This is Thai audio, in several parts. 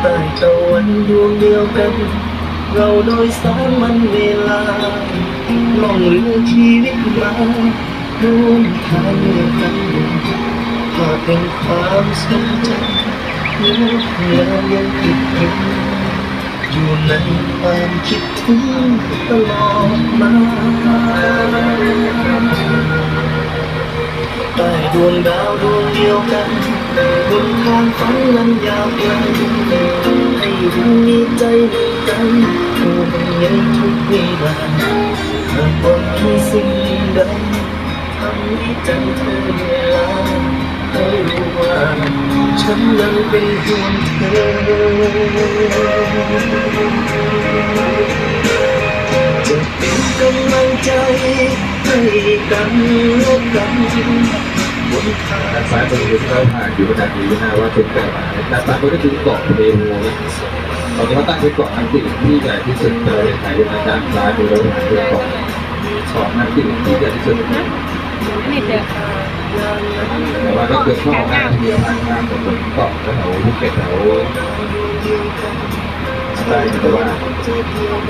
ใต้ตะวันดวงเดียวกัน เราโดยสารมันเวลาล่องเรือชีวิตมาร่วมทางเดียวกันก็เป็นความทรงจำงดงามยังติดตรึงอยู่ในความคิดถึงตลอดมา ใต้ดวงดาวดวงเดียวกันบนทางฝันนั้นยาวไกลให้รู้มีใจเหมือนกันผู้เป็นทุกเวลาหากบอกมีสิ่งใดทำให้ใจเธอเวลาให้รู้ว่าฉันนั้นเป็นห่วงเธอจะเป็นกำลังใจ ให้กันและกันบนทางด้านซ้ายมือเราผ่านอยู่ประจำอยู่นะว่าถึงแต่มาด้านซ้ายมือก็คือเกาะเทโวตอนนี้เขาตั้งเป็นเกาะอังกฤษที่ใหญ่ที่สุดในประเทศไทยนะด้านซ้ายมือเราผ่านเป็นเกาะเกาะอังกฤษที่ใหญ่ที่สุดนี่เจอแต่ว่าก็เกิดข้อหน้าที่ทางทางของเกาะแถวภูเก็ตแถว อะไรแต่ว่า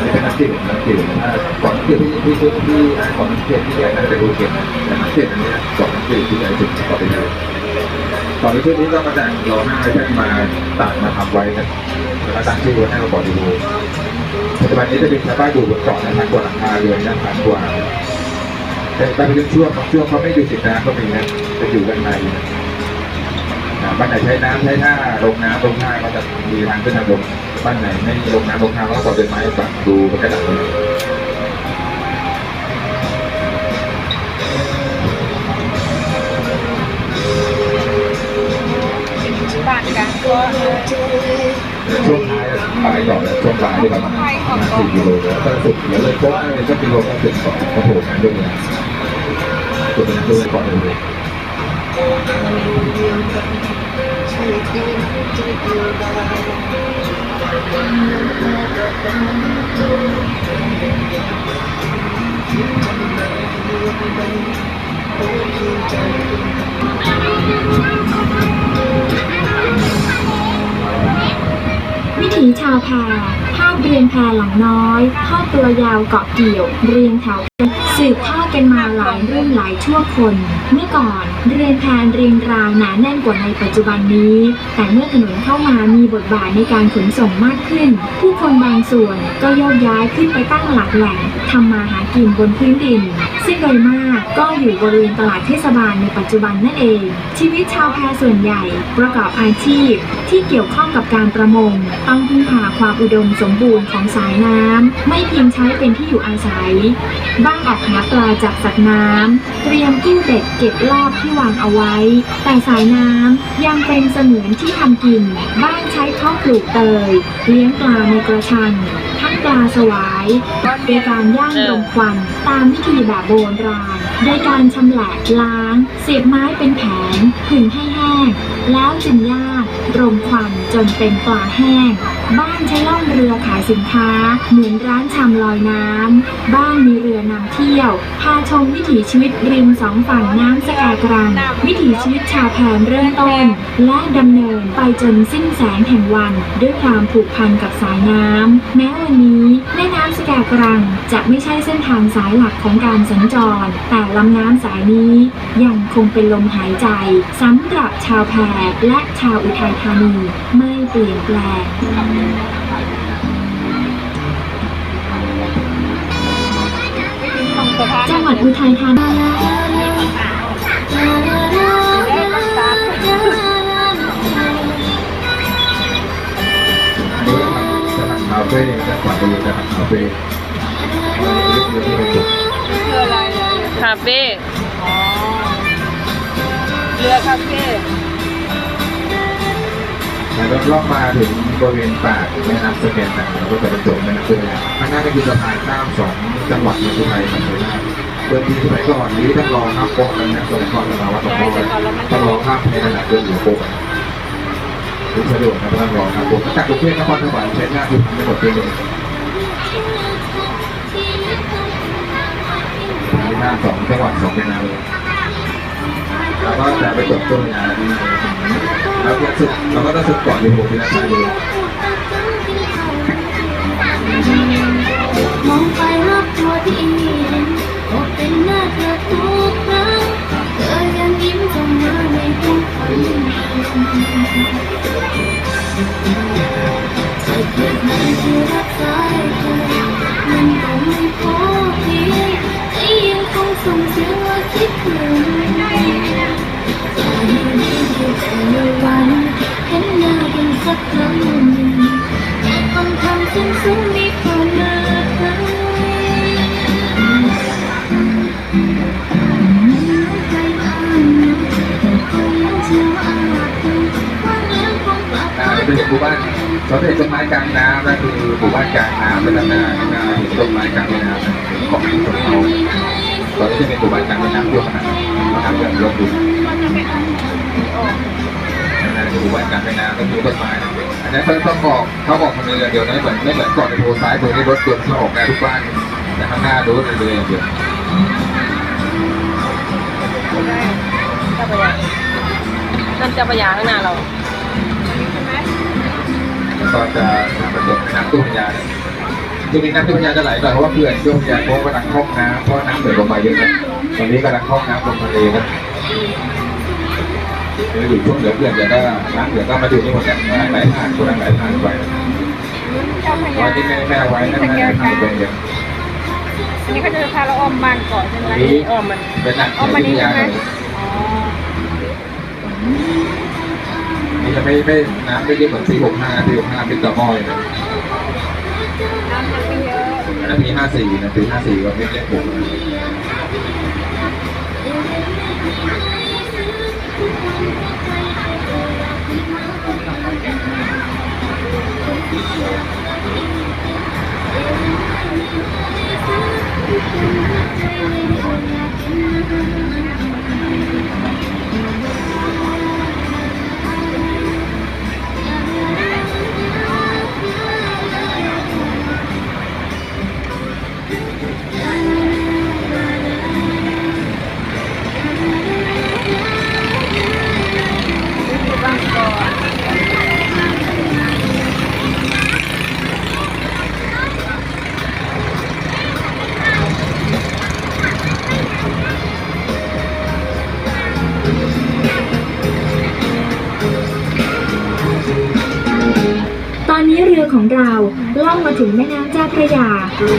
ไม่เป็นนักเก็ตนักเก็ตถ้าก่อนเก็ตที่ที่ที่ก่อนเก็ตที่ใหญ่น่าจะภูเก็ตแต่นักเก็ตอันนี้เกาะอังกฤษที่ใหญ่สุดต่อไปนี้ตอนนี้ชื่อนี้ก็มาจากเราหน้าที่มาต่างมาทำไว้นะแล้วก็ตั้งชื่อไว้ให้เราบอกดูปัจจุบันนี้จะเป็นชาวบ้านอยู่บนเกาะนะครับกว่าหลังคาเรือนนะพันกว่าแต่บางช่วงบางช่วงเขาไม่อยู่ติดน้ำก็มีนะจะอยู่ด้านในบ้านไหนใช้น้ำใช้ท่าลงน้ำลงท่าก็จะมีทางขึ้นทางลง บ้านไหนไม่ลงน้ำลงท่าก็ปล่อยเป็นไม้ปักดูกระดับเลยบ้านกันก็ช่วงท้ายปลายเกาะช่วงปลายที่ประมาณสี่กิโลแล้วก็สุดแล้วเลยโป๊ะเลยก็กิโลก็ถึงเกาะกระโผล่กันด้วยนะตัวเป็นตัวเกาะเลย วิถีชาวแพภาพเรียนแพหลังน้อยทอดตัวยาวเกาะเกี่ยว เรียงแถว สืบทอดกันมาหลายรุ่นหลายชั่วคน เมื่อก่อนเรือนแพเรียงรางหนาแน่นกว่าในปัจจุบันนี้ แต่เมื่อถนนเข้ามามีบทบาทในการขนส่งมากขึ้น ผู้คนบางส่วนก็โยกย้ายขึ้นไปตั้งหลักแหล่ง ทำมาหากินบนพื้นดิน ซึ่งโดยมากก็อยู่บริเวณตลาดเทศบาลในปัจจุบันนั่นเอง ชีวิตชาวแพส่วนใหญ่ประกอบอาชีพ ที่เกี่ยวข้องกับการประมง ต้องพึ่งพาความอุดมสมบูรณ์ของสายน้ำไม่เพียงใช้เป็นที่อยู่อาศัย บ้างออกหาปลาจากสัตว์น้ำเตรียมกู้เด็ดเก็บรอบที่วางเอาไว้ แต่สายน้ำยังเป็นเสมือนที่ทำกิน บ้างใช้เพาะปลูกเตย เลี้ยงปลาในกระชัง ทั้งปลาสวายโดยการย่างลมควันตามวิธีแบบโบราณโดยการชำแหละล้าง เสียบไม้เป็นแผงผึ่งให้แห้ง แล้วจึงย่างรมควันจนเป็นปลาแห้ง บ้านใช้ล่องเรือขายสินค้า เหมือนร้านชำลอยน้ำ บ้านมีเรือนำเที่ยว พาชมวิถีชีวิตริมสองฝั่งน้ำสแกกรัง วิถีชีวิตชาวแพนเริ่มต้น และดำเนินไปจนสิ้นแสงแห่งวัน ด้วยความผูกพันกับสายน้ำ แม้วันนี้แม่น้ำสแกกรังจะไม่ใช่เส้นทางสายหลักของการสัญจร แต่ลำน้ำสายนี้ยังคงเป็นลมหายใจสำหรับชาวแพและชาวอุทัยธานีไม่เปลี่ยนแปลงจังหวัดอุทัยธานีอันนี้จะทำคาเฟ่จะกว่าไปจะทำคาเฟ่เรื่องที่เป็นจุดคืออะไรอะคาเฟ่อ๋อเรือคาเฟ่แล้วก็ล่องมาถึง บริเวณปากแม่น้ำสแกนนะแล้วก็จะไปจบแม่น้ำเจ้าพระยาข้างหน้าก็คือสะพานข้ามสองจังหวัดในอุทัยกับชัยนาทเดิมทีสมัยก่อนนี้ต้องรอข้ามโป๊ะแล้วนะสมัยก่อนเราว่าต้องรอต้องรอข้ามในขณะเดินอยู่โป๊ะถึงสะดวกนะต้องรอครับผมจากกรุงเทพนครสวรรค์ใชัยนาทคือทำได้หมดเลยชัยนาสองจังหวัดสองแม่น้ำเลยแล้วก็จะไปจบต้นงานที่ เราก็สุดเราก็ต้องสุดก่อนอยู่ที่นั่นเลยมองไปรอบตัวที่เห็นพบเป็นหน้าเธอทุกครั้งเธอยังยิ้มเข้ามาในทุกฝันเธอเกิดมาที่รักสายเธอมันก็ไม่พอเพียงใจยังคงส่งเสียงว่ มู่บ้านเราเห็นต้นไม้กลางน้ำนั่นคือหมู่บ้านกลางน้ำเป็นด้านหน้าน้าเห็นต้นไม้กลางน้ำของคนเขาตอนนี้จะเป็นหมู่บ้านกลางน้ำด้วยขนาดน้ำแบบลดดุหมู่บ้านกลางน้ำก็คือต้นไม้อันนี้เขาต้องบอกเขาบอกทางเรือเดียวไม่เหมือนไม่เหมือนก่อนในโพซ้ายตรงนี้รถยนต์เขาออกได้ทุกบ้านแต่ข้างหน้าดูเรืออย่างเดียวนั่นจ้าพระยาข้างหน้าเรา แล้วก็จะประจบน้ำตุ้มยาช่วงนี้น้ำตุ้มยาจะไหลหน่อยเพราะว่าเขื่อนตุ้มยาเพราะกำลังคล่องน้ำเพราะน้ำเหนือลงมาเยอะนะตอนนี้กำลังคล่องน้ำลงทะเลนะเดี๋ยวอยู่ช่วงเหนือเขื่อนเดี๋ยวก็น้ำเหนือก็มาดูนี่หมดแล้วไหลผ่านคนไหลผ่านไปเจ้าพระตอยานที่แม่แม่ไว้นั่นนะผ่านไปเดียวอันนี้เขาจะพาเราอ้อมบ้านเกาะใช่ไหมอ้อมมันเป็นหนักอ้อมมาตุ้นี่มใช่ยาไหมเลยอ๋อ นี่จะไม่ไม่น้ำไม่เยอะเหมือนปีหกห้าปีหกห้าเป็นต่อหม้อยนะน้ำไม่เยอะอันนั้นปีห้าสี่นะปีห้าสี่ก็เป็นเลขหกนี่ นนี้เรือของเราล่องมาถึงแม่น้ำเจ้าพระยา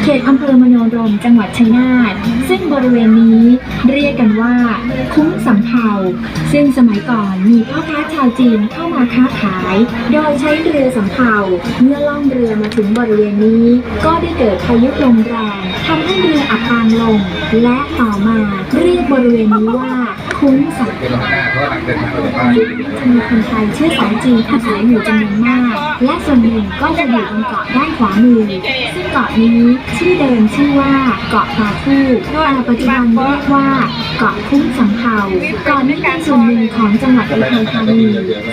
เขตอำเภอมโนรมจังหวัดชัยนาทซึ่งบริเวณนี้เรียกกันว่า คุ้งสำเภาซึ่งสมัยก่อนมีพ่อค้าชาวจีนเข้ามาค้าขาย โดยใช้เรือสำเภาเมื่อล่องเรือมาถึงบริเวณนี้ ก็ได้เกิดพายุลมแรงทำให้เรืออับปางลง และต่อมาเรียกบริเวณนี้ว่าคุ้งสำเป็นเภาข้างหน้าเพราะว่าหลังเดินทางมาจากบ้านจะมีคนไทยเชื้อสายจีนอาศัยอยู่จำนวนมาก และส่วนหนึ่งก็จะอยู่บนเกาะด้านขวามือ ซึ่งเกาะนี้ชื่อเดิมชื่อว่าเกาะปาคู่แต่ปัจจุบันเรียกว่าเกาะคุ้งสำเภาเกาะนี้เป็นส่วนหนึ่งของจังหวัดอุทัยธานี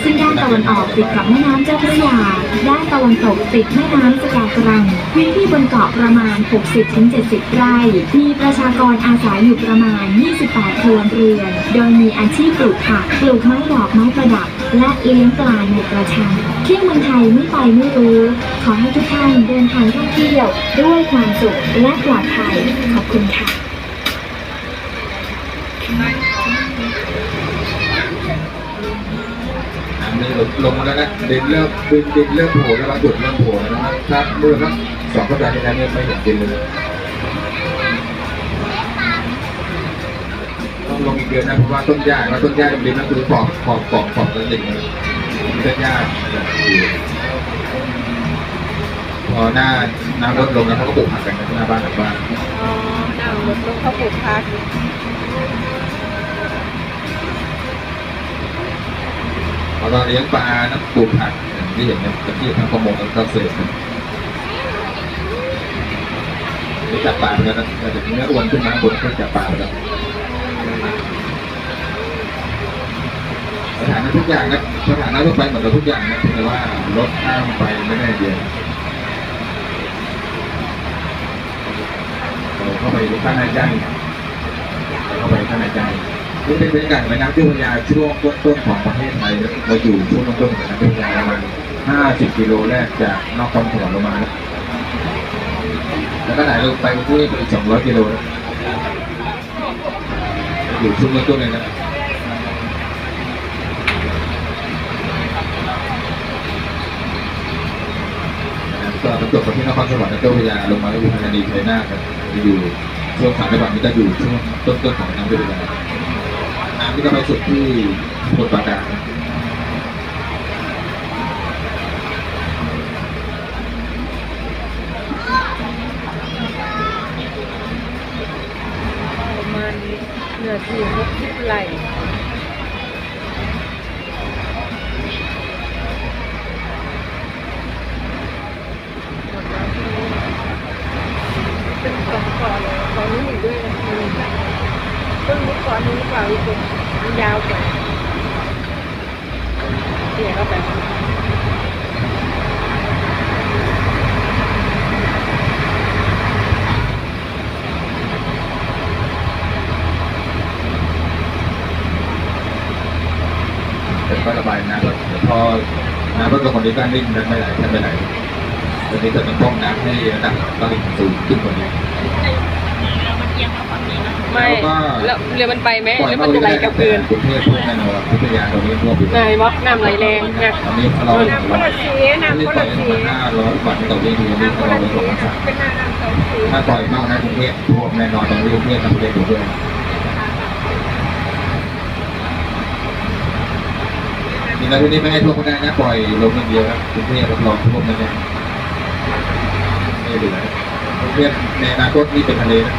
ซึ่งด้านตะวันออกติดกับแม่น้ำเจ้าพระยา ตะวันตกติดแม่น้ำสกากรังพื้นที่บนเกาะประมาณ 60-70 ไร่ มีประชากรอาศัยอยู่ประมาณ 28 ครัวเรือน โดยมีอาชีพปลูกผัก ปลูกไม้ดอกไม้ประดับ และเลี้ยงปลาในกระชังเที่ยวเมืองไทยไม่ไปไม่รู้ ขอให้ทุกท่านเดินทางท่องเที่ยวด้วยความสุขและปลอดภัย ขอบคุณค่ะ น้ำนี่ลงมาแล้วนะดินเริ่มดินดินเริ่มโผล่แล้วจุดเริ่มโผล่นะครับถ้าเมื่อสักสองสัปดาห์ที่แล้นี่ยไม่เห็นดินเลยต้องลงอีกเดือนนะเพราะว่าต้นหญ้าแล้วต้นหญ้าดินนั่นคือปอกปอกปอกปอกแล้วดินเลยต้นหญ้าพอหน้าน้ำลดลงแล้วเขาก็ปลูกผักกันที่หน้าบ้านหลังบ้านอ๋อนั่งรถลงเขาปลูกพัก แล้วก็เลี้ยงปลาน้ำปลูกผักอย่างที่เห็นเนี่ยที่ทางประมงกับเกษตรนี่จับปลาเหมือนะแต่ถึงเนื้ออ้วนขึ้นมาบนก็จับปลาแล้วสถานะทุกอย่างนะสถานะทั่วไปเหมือนกับทุกอย่างนะแต่ว่ารถข้ามไปไม่ได้เดียวเราเข้าไปข้างในใจเข้าไปข้างในใจ นี่เป็นบรรยากาศแม่น้ำเจ้าพระยาช่วงต้นๆของประเทศไทยเราอยู่ช่วงต้นๆของแม่น้ำเจ้าพระยาประมาณ50กิโลแรกจากนอกคอนถนนลงมาแล้วก็ไหลลงไปกรุงเทพอีก200กิโลนะอยู่ช่วงต้นๆเลยนะก็ประจบกับที่นครสวรรค์และเจ้าพระยาลงมาก็อยู่พันนีชัยนาทครับอยู่ช่วงสามจังหวัดนี้จะอยู่ช่วงต้นๆของน้ำเจ้าพระยา น้ำที่ก็ไปสุดที่สมุทรปราการประมาณเนื้อที่หกสิบไร่เป็นสองก่อนเลยก่อนนี้อีกด้วยนะต้นนี้ก่อนนี้เปล่าอีกคนมัน ยาวกว่าเสียเข้าไปแต่ก็ระบายน้ำก็พอน้ำลดลงคนนี้ก็นิ่งไม่ไหลไม่ไหลตอนนี้จะต้องป้องน้ำให้ระดับตลิ่งสูงขึ้นกว่านี้ ไม่แล้วก็แล้วเรือมันไปไหมปล่อยแล้วเข้ามันไปจะไหลได้กลับแต่คืนกรุงเทพพวกแน่นอนพัทยาตรงนี้ท่วมอยู่ไงวะน้ำไหลแรงนะตอนนี้เราน้ำคนละสีน้ำคนละสีห้าร้อยกว่าต่อเดือนอยู่นี่น้ำคนเราละเป็นสสีองพันสามเป็นหน้าน้ำสองสีถ้าปล่อยมากนะกรุงเทพท่วมแน่นอนตรงนี้กรุงเทพทำเองอยู่ด้วยมีนาทีนี้ไม่ให้ท่วมก็ได้นะปล่อยลงอย่างเดียวครับกรุงเทพรับรองท่วมแน่ๆไม่เหลือกรุงเทพในอนาคตนี่เป็นทะเลนะ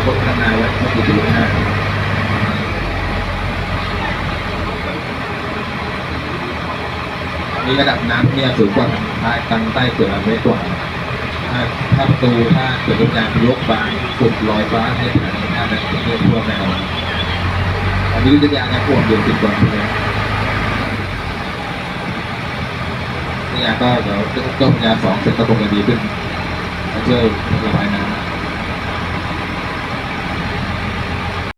อนาคตพัฒนาไว้ไม่กี่ปีข้างหน้านี่ระดับน้ำเนี่ยสูงกว่าทางใต้งใต้เกือบเมตรกว่าถ้าถ้าประตูถ้าเกิดเป็นการยกบางสุดลอยฟ้าให้ขนาดนี้น่าจะเรื่องท่วแน่นอนอันนี้วิทยาการท่วมเดือนสิบกว่าเลยนี่ก็เดี๋ยวก็พยายาสองเสร็จก็คงจะดีขึ้นช่วยระบายน้ำ